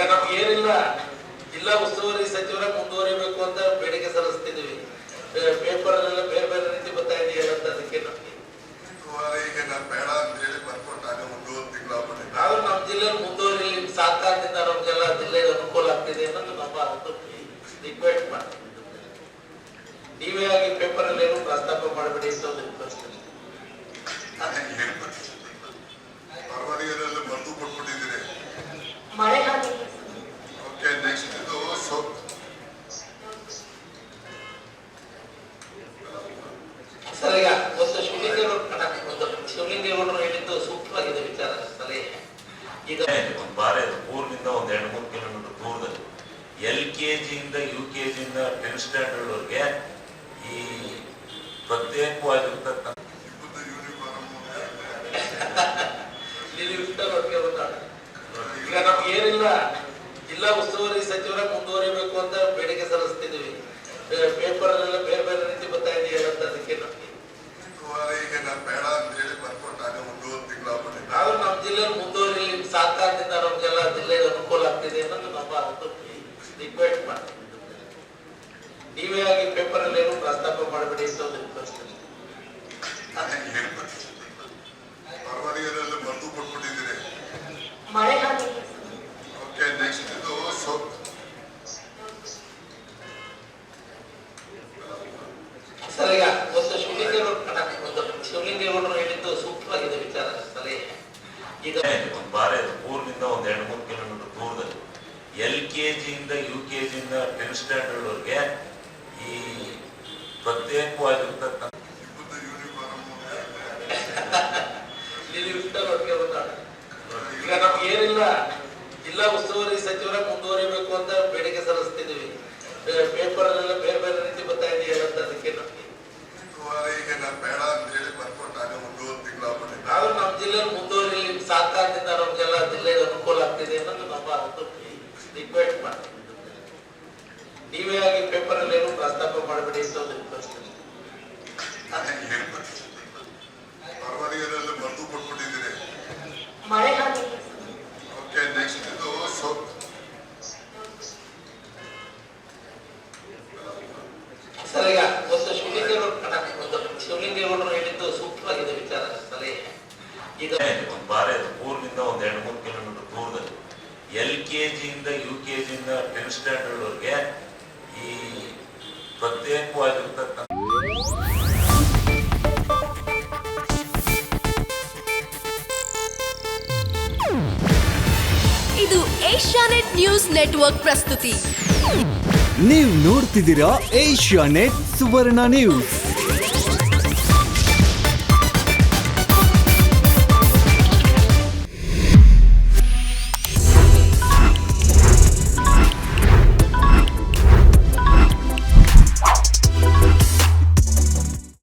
ಈಗ ನಮ್ಗೆ ಏನಿಲ್ಲ ಜಿಲ್ಲಾ ಉಸ್ತುವಾರಿ ಸಚಿವರ ಮುಂದುವರಿಬೇಕು ಅಂತ ಬೇಡಿಕೆ ಸಲ್ಲಿಸ್ತಿದ್ವಿ ಪೇಪರ್ ಅಲ್ಲೆಲ್ಲ ಬೇರೆ ಬೇರೆ ರೀತಿ ಬರ್ತಾ ಇದೆಯಲ್ಲ ಅಂತ ಅದಕ್ಕೆ ನಮ್ಗೆ. ಈಗ ನಾನು ಬೇಡ ಅಂತ ಹೇಳಿ ಬರ್ಕೊಟ್ಟಾಗ ಒಂದು ತಿಂಗಳ ನಾವು ನಮ್ಮ ಜಿಲ್ಲೆಯಲ್ಲಿ ಮುಂದುವರಿ ಸರ್ಕಾರದಿಂದ ನಮ್ಗೆಲ್ಲ ಜಿಲ್ಲೆಗೆ ಅನುಕೂಲ ಆಗ್ತಿದೆ ಅನ್ನೋದು ನಮ್ಮ ಒಂದು ರಿಕ್ವೆಸ್ಟ್ ಮಾಡ್ತೀವಿ. ನೀವೇ ಆಗಿ ಪೇಪರ್ ಅಲ್ಲಿ ಏನು ಪ್ರಸ್ತಾಪ ಮಾಡಬೇಡಿ ಅಂತ ಒಂದು ರಿಕ್ವೆಸ್ಟ್ ಪರವಾಗಿಲ್ಲ ಬರೆದು ಕೊಟ್ಬಿಟ್ಟಿದ್ದೀರಿ ಮಳೆ ಹಾನಿ ಓಕೆ ನೆಕ್ಸ್ಟ್ ಇದು ಸೊಪ್ಪು ಸರ್ ಈಗ ಒಂದು ಶಿವಲಿಂಗೇಗೌಡ ಶಿವಲಿಂಗೇಗೌಡರು ಹೇಳಿದ್ದು ಸೂಕ್ತವಾಗಿದೆ ವಿಚಾರ ಸಲಹೆ ಈಗ ಒಂದು ಬಾರಿ ಊರಿನಿಂದ ಒಂದ್ ಎರಡು ಮೂರು ಕಿಲೋಮೀಟರ್ ದೂರದಲ್ಲಿ ಎಲ್ ಕೆ ಜಿಯಿಂದ ಯು ಕೆ ಜಿಯಿಂದ ಟೆಂತ್ ಸ್ಟ್ಯಾಂಡರ್ಡ್ವರೆಗೆ ಈ ಪ್ರತ್ಯೇಕವಾಗಿರ್ತಕ್ಕಂಥ ಈಗ ನಮ್ಗೆ ಏನಿಲ್ಲ ಜಿಲ್ಲಾ ಉಸ್ತುವಾರಿ ಸಚಿವರ ಮುಂದುವರಿಬೇಕು ಅಂತ ಬೇಡಿಕೆ ಸಲ್ಲಿಸ್ತಿದ್ವಿ ಪೇಪರ್ ಬೇರೆ ಬೇರೆ ರೀತಿ ರಿಕ್ವೆಸ್ಟ್ ಮಾಡ್ತೀನಿ ನೀವೇ ಆಗಿ ಪೇಪರ್ ಅಲ್ಲಿ ಏನು ಪ್ರಸ್ತಾಪ ಮಾಡಬೇಡಿ ಅಂತ ಒಂದು ರಿಕ್ವೆಸ್ಟ್ ಪರವಾಗಿಲ್ಲ ಬರೆದು ಕೊಟ್ಬಿಟ್ಟಿದ್ದೀರಿ. ಓಕೆ ನೆಕ್ಸ್ಟ್ ಇದು ಸೊಪ್ಪು ಸರ್ ಈಗ ಒಂದು ಶಿವಲಿಂಗೇಗೌಡ ಒಂದು ಶಿವಲಿಂಗೇಗೌಡರು ಹೇಳಿದ್ದು ಸೂಕ್ತವಾಗಿದೆ ವಿಚಾರ ಸಲಹೆ. ಈಗ ಒಂದು ಬಾರಿ ಮೂರರಿಂದ ಊರಿನಿಂದ ಒಂದ್ ಎರಡು ಮೂರು ಎಲ್ ಕೆ ಜಿಯಿಂದ ಯು ಕೆ ಜಿಯಿಂದ ಟೆನ್ ಸ್ಟ್ಯಾಂಡರ್ಡ್ ಅವ್ರಿಗೆ ಈ ಪ್ರತ್ಯೇಕವಾಗಿರ್ತಕ್ಕಂಥ ಈಗ ನಮ್ಗೆ ಏನಿಲ್ಲ ಜಿಲ್ಲಾ ಉಸ್ತುವಾರಿ ಸಚಿವರ ಮುಂದುವರಿಬೇಕು ಅಂತ ಬೇಡಿಕೆ ಸಲ್ಲಿಸ್ತಿದ್ದೀವಿ. ಪೇಪರ್ ಅಲ್ಲೆಲ್ಲ ಬೇರೆ ಬೇರೆ ರೀತಿ ಬರ್ತಾ ಇದೆಯಲ್ಲ ಅಂತ ಅದಕ್ಕೆ ನಮ್ಗೆ ಈಗ ನಾನು ಬೇಡ ಅಂತ ಹೇಳಿ ಬರ್ಕೊಟ್ಟಾಗ ಒಂದು ತಿಂಗಳ ಬಂದಿದ್ದ ನಾವು ನಮ್ಮ ಜಿಲ್ಲೆಯಲ್ಲಿ ಮುಂದುವರಿ ಸರ್ಕಾರದಿಂದ ನಮಗೆಲ್ಲ ಜಿಲ್ಲೆಗೆ ಅನುಕೂಲ ಆಗ್ತಿದೆ ಅನ್ನೋದು ನಮ್ಮ ರಿಕ್ವೆಸ್ಟ್ ಮಾಡ್ತೀನಿ ನೀವೇ ಆಗಿ ಪೇಪರ್ ಅಲ್ಲಿ ಏನು ಪ್ರಸ್ತಾಪ ಮಾಡಬೇಡಿ ಅಂತ ಒಂದು ರಿಕ್ವೆಸ್ಟ್ ಪರವಾಗಿಲ್ಲ ಬರೆದು ಕೊಟ್ಬಿಟ್ಟಿದ್ದೀರಿ. ಮಳೆ ಓಕೆ ನೆಕ್ಸ್ಟ್ ಇದು ಸೊಪ್ಪು ಸರ್ ಈಗ ಒಂದು ಶಿವಲಿಂಗೇಗೌಡ ಒಂದು ಶಿವಲಿಂಗೇಗೌಡರು ಹೇಳಿದ್ದು ಸೂಕ್ತವಾಗಿದೆ ವಿಚಾರ ಸಲಹೆ. ಈಗ ಒಂದು ಬಾರಿ ಊರಿನಿಂದ ಒಂದ್ ಎರಡು ಮೂರು ಕಿಲೋಮೀಟರ್ ದೂರದಲ್ಲಿ ಎಲ್ ಕೆ ಜಿಯಿಂದ ಯು ಕೆ ಜಿಯಿಂದ ಟೆನ್ ಸ್ಟ್ಯಾಂಡರ್ಡ್ ಅವ್ರಿಗೆ ಈ ಪ್ರತ್ಯೇಕವಾಗಿರ್ತಕ್ಕಂಥ ಇದು ಏಷ್ಯಾನೆಟ್ ನ್ಯೂಸ್ ನೆಟ್ವರ್ಕ್ ಪ್ರಸ್ತುತಿ. ನೀವು ನೋಡ್ತಿದ್ದೀರಾ ಏಷ್ಯಾನೆಟ್ ಸುವರ್ಣ ನ್ಯೂಸ್.